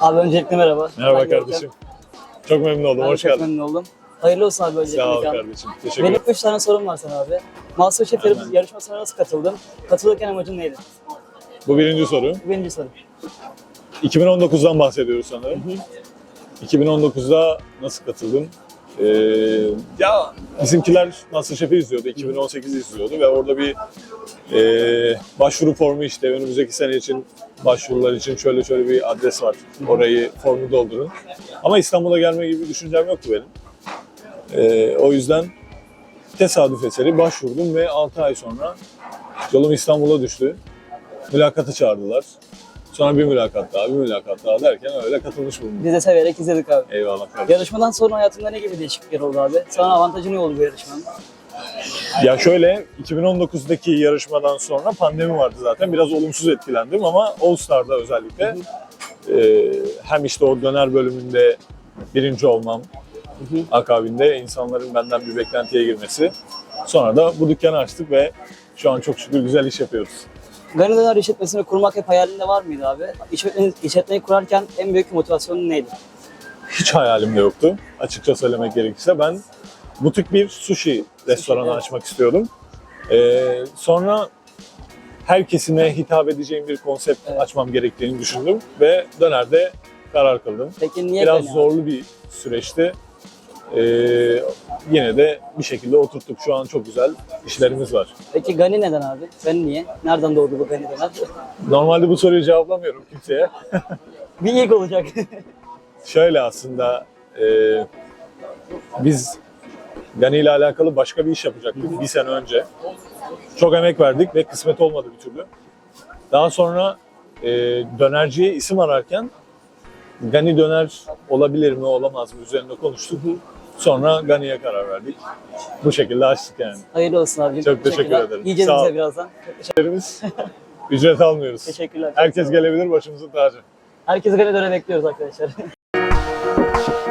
Abi öncelikle merhaba. Merhaba Ben Görkem. kardeşim. Çok memnun oldum. Ben Hoş çok geldin. memnun oldum. Hayırlı olsun abi öncelikle. Sağ ol kardeşim. Teşekkür Benim ederim. üç tane sorum var sana abi. Masterchef yarış- yarışmasına nasıl katıldın? Katılırken amacın neydi? Bu birinci soru. Bu birinci soru. 2019'dan bahsediyoruz sanırım. 2019'da nasıl katıldım? Ee, ya bizimkiler Masterchef'i izliyordu. 2018'i izliyordu ve orada bir e, başvuru formu işte önümüzdeki sene için başvurular için şöyle şöyle bir adres var. Orayı formu doldurun. Ama İstanbul'a gelme gibi bir düşüncem yoktu benim. Ee, o yüzden tesadüf eseri başvurdum ve 6 ay sonra yolum İstanbul'a düştü. Mülakata çağırdılar. Sonra bir mülakat daha, bir mülakat daha derken öyle katılmış bulundum. Biz de severek izledik abi. Eyvallah kardeşim. Yarışmadan sonra hayatında ne gibi değişiklikler oldu abi? Sana avantajı ne oldu bu yarışmanın? Ya şöyle 2019'daki yarışmadan sonra pandemi vardı zaten. Biraz olumsuz etkilendim ama All Star'da özellikle e, hem işte o döner bölümünde birinci olmam hı. akabinde insanların benden bir beklentiye girmesi. Sonra da bu dükkanı açtık ve şu an çok şükür güzel iş yapıyoruz. Gani Döner işletmesini kurmak hep hayalinde var mıydı abi? İşletmeyi, işletmeyi kurarken en büyük motivasyonun neydi? Hiç hayalimde yoktu açıkça söylemek gerekirse. Ben butik bir sushi restoranı evet. açmak istiyordum. Ee, sonra her kesime hitap edeceğim bir konsept Evet. açmam gerektiğini düşündüm ve dönerde karar kıldım. Peki niye Biraz zorlu bir süreçti. Ee, yine de bir şekilde oturttuk. Şu an çok güzel işlerimiz var. Peki Gani neden abi? Gani niye? Nereden doğdu bu Gani Döner? Normalde bu soruyu cevaplamıyorum kimseye. bir ilk olacak. Şöyle aslında e, biz Gani ile alakalı başka bir iş yapacaktık bir sene önce. Çok emek verdik ve kısmet olmadı bir türlü. Daha sonra e, dönerciye isim ararken Gani döner olabilir mi olamaz mı üzerinde konuştuk. Sonra Gani'ye karar verdik. Bu şekilde açtık yani. Hayırlı olsun abi. Çok teşekkür ederim. Yiyeceğiz Sağ bize ol. birazdan. Ücretlerimiz ücret almıyoruz. Teşekkürler. Herkes gelebilir başımızın tacı. Herkesi Gani Döner'e bekliyoruz arkadaşlar.